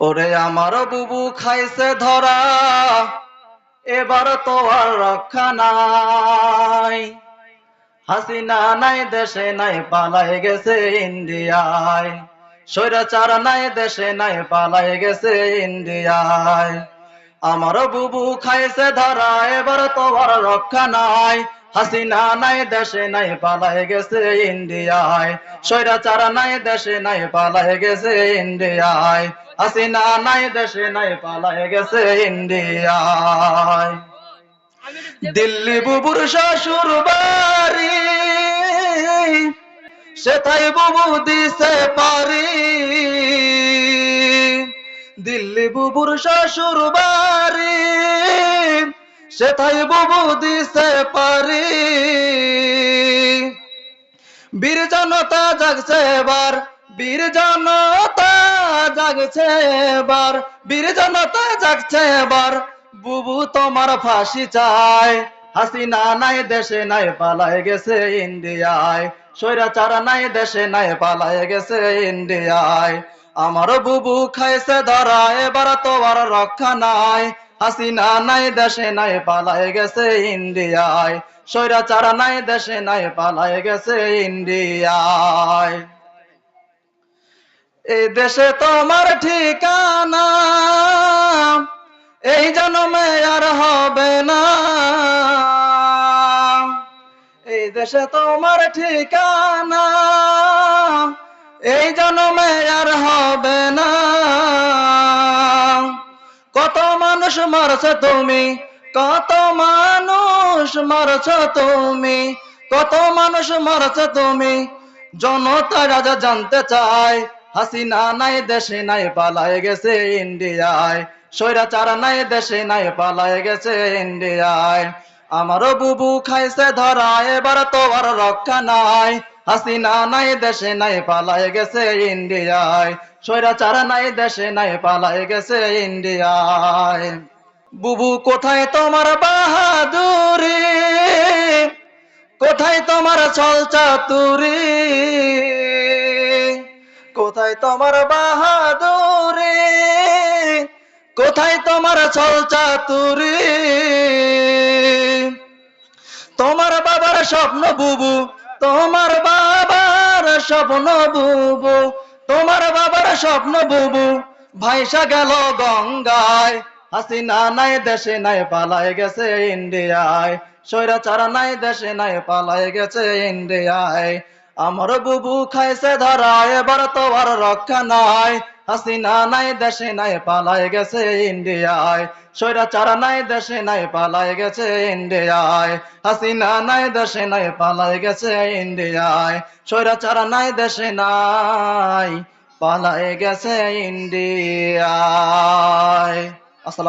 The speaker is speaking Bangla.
ওরে আমার বুবু খাইছে ধরা, এবার তো আর রক্ষা নাই। হাসিনা নাই, দেশে নাই, পালাই গেছে ইন্ডিয়ায়। স্বৈরাচার নাই, দেশে নাই, পালাই গেছে ইন্ডিয়ায়। আমার বুবু খাইছে ধরা, এবার তো আর রক্ষা নাই। হাসিনা নাই, দেশে নাই, পালাই গেছে ইন্ডিয়ায়। স্বৈরাচার নাই, দেশে নাই, পালাই গেছে ইন্ডিয়ায়। হাসিনা নাই, দেশে নাই, পালাই গেছে ইন্ডিয়ায়। দিল্লি বুবুর শ্বশুর বাড়ি, সেথায় বুবু দিছে পারি। দিল্লি বুবুর শ্বশুর বাড়ি সেথায় বুবু দিছে পারি। বীর জনতা জাগছে এবার বীর জনতা জাগছে এবার বীর জনতা জাগছে এবার। বুবু তোমার ফাঁসি চায়, হাসিনা নাই, দেশে নাই, পালায় গেছে ইন্ডিয়ায়। স্বৈরাচার নাই, দেশে নাই, পালায় গেছে ইন্ডিয়ায়। আমার বুবু খাইছে ধরা, এবার তো আর রক্ষা নাই। হাসিনা নাই, দেশে নাই পালায় গেছে ইন্ডিয়ায়। স্বৈরাচার নাই, দেশে নাই পালায় গেছে ইন্ডিয়ায়। এই দেশে তোমার ঠিকানা, এই জন্মে আর হবে না। এই দেশে তোমার ঠিকানা, এই জন্মে আর হবে না। মানুষ মারছ তুমি? কত মানুষ মারছ তুমি? কত মানুষ মারছ তুমি? জনতা রাজা জানতে চায়, হাসিনা নাই, দেশে নাই, পালায় গেছে ইন্ডিয়ায়। স্বৈরাচার নাই, দেশে নাই, পালায় গেছে ইন্ডিয়ায়। আমারও বুবু খাইছে ধরা, এবার তো আর রক্ষা নাই। হাসিনা নাই, দেশে নাই পালায় গেছে ইন্ডিয়ায়। স্বৈরাচার নাই, দেশে নাই পালায় গেছে ইন্ডিয়ায়। বুবু, কোথায় তোমার বাহাদুরি? কোথায় তোমার ছল কোথায় তোমার বাহাদুরি? কোথায় তোমার ছল তোমার বাবার স্বপ্ন বুবু তোমার বাবার স্বপ্ন বুবু, তোমার বাবার স্বপ্ন বুবু। ভাইসা গেল গঙ্গায়, হাসিনা নাই, দেশে নাই পালায় গেছে ইন্ডিয়ায়। স্বৈরাচার নাই, দেশে নাই পালায় গেছে ইন্ডিয়ায়। আমার বুবু খাইছে ধরা, এবার তোমার রক্ষা নাই। হাসিনা নাই, দেশে নাই পালায় গেছে ইন্ডিয়ায়। চারা নাই, দেশে নাই পালায় গেছে ইন্ডিয়ায়। হাসিনা নাই, দেশে নাই পালায় গেছে ইন্ডিয়ায়। চারা নাই, দেশে নাই পালায় গেছে ইন্ডিয়ায়। আসসালাম